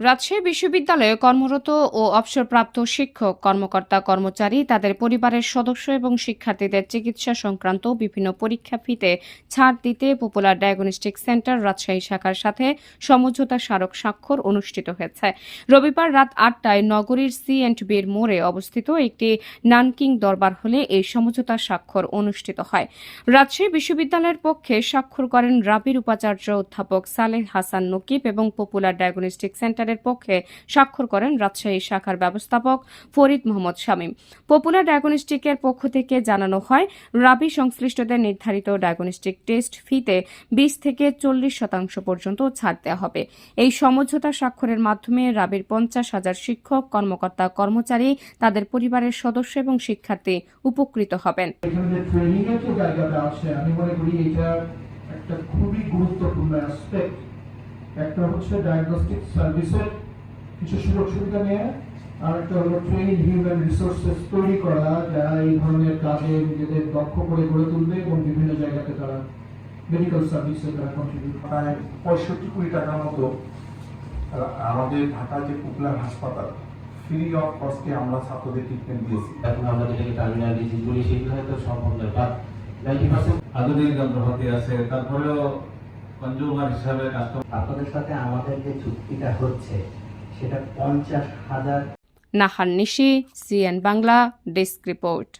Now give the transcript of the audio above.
রাজশাহী বিশ্ববিদ্যালয়ে কর্মরত ও অবসরপ্রাপ্ত শিক্ষক, কর্মকর্তা, কর্মচারী, তাদের পরিবারের সদস্য এবং শিক্ষার্থীদের চিকিৎসা সংক্রান্ত বিভিন্ন পরীক্ষা ফিতে ছাড় দিতে পপুলার ডায়াগনস্টিক সেন্টার রাজশাহী শাখার সাথে সমঝোতা স্মারক স্বাক্ষর অনুষ্ঠিত হয়েছে। রবিবার রাত আটটায় নগরীর সি অ্যান্ড বির মোড়ে অবস্থিত একটি নানকিং দরবার হলে এই সমঝোতা স্বাক্ষর অনুষ্ঠিত হয়। রাজশাহী বিশ্ববিদ্যালয়ের পক্ষে স্বাক্ষর করেন রাবির উপাচার্য অধ্যাপক সালেহ হাসান নকিব এবং পপুলার ডায়াগনস্টিক সেন্টারের পক্ষে স্বাক্ষর করেন রাজশাহী শাখার ব্যবস্থাপক ফরিদ মোহাম্মদ শামীম। পপুলার ডায়াগনস্টিকের পক্ষ থেকে জানানো হয়, রাবি সংশ্লিষ্টদের নির্ধারিত ডায়াগনস্টিক টেস্ট ফিতে বিশ থেকে চল্লিশ শতাংশ পর্যন্ত ছাড় দেওয়া হবে। এই সমঝোতা স্বাক্ষরের মাধ্যমে রাবির পঞ্চাশ হাজার শিক্ষক, কর্মকর্তা, কর্মচারী, তাদের পরিবারের সদস্য এবং শিক্ষার্থী উপকৃত হবেন। একটা খুবই গুরুত্বপূর্ণ অ্যাসপেক্ট একটা হচ্ছে ডায়াগনস্টিক সার্ভিসের কিছু সুযোগ সুবিধা নেওয়া আর একটা হলো ট্রেনিং হিউম্যান রিসোর্সেস তৈরি করা যারা এই ধরনের কাজে নিজেদের দক্ষ করে গড়ে তুলবে এবং বিভিন্ন জায়গাতে তারা মেডিকেল সার্ভিসে তারা কন্ট্রিবিউট প্রায় পঁয়ষট্টি কোটি টাকার মতো আমাদের ঢাকা যে পপুলার হাসপাতাল ফ্রি অফ কস্টে আমরা ছাত্রদের ট্রিটমেন্ট দিয়েছি। এখন আমরা যেটাকে টার্মিনাল ডিজিজ বলি সেগুলো হয়তো সম্ভব নয় বাট নাইনটি পার্সেন্ট আধুনিক যন্ত্রপাতি আছে তারপরেও কনজিউমার হিসাবে কাস্টমার আপনাদের সাথে আমাদের যে চুক্তিটা হচ্ছে সেটা পঞ্চাশ হাজার Nahar Nishi CN Bangla desk report.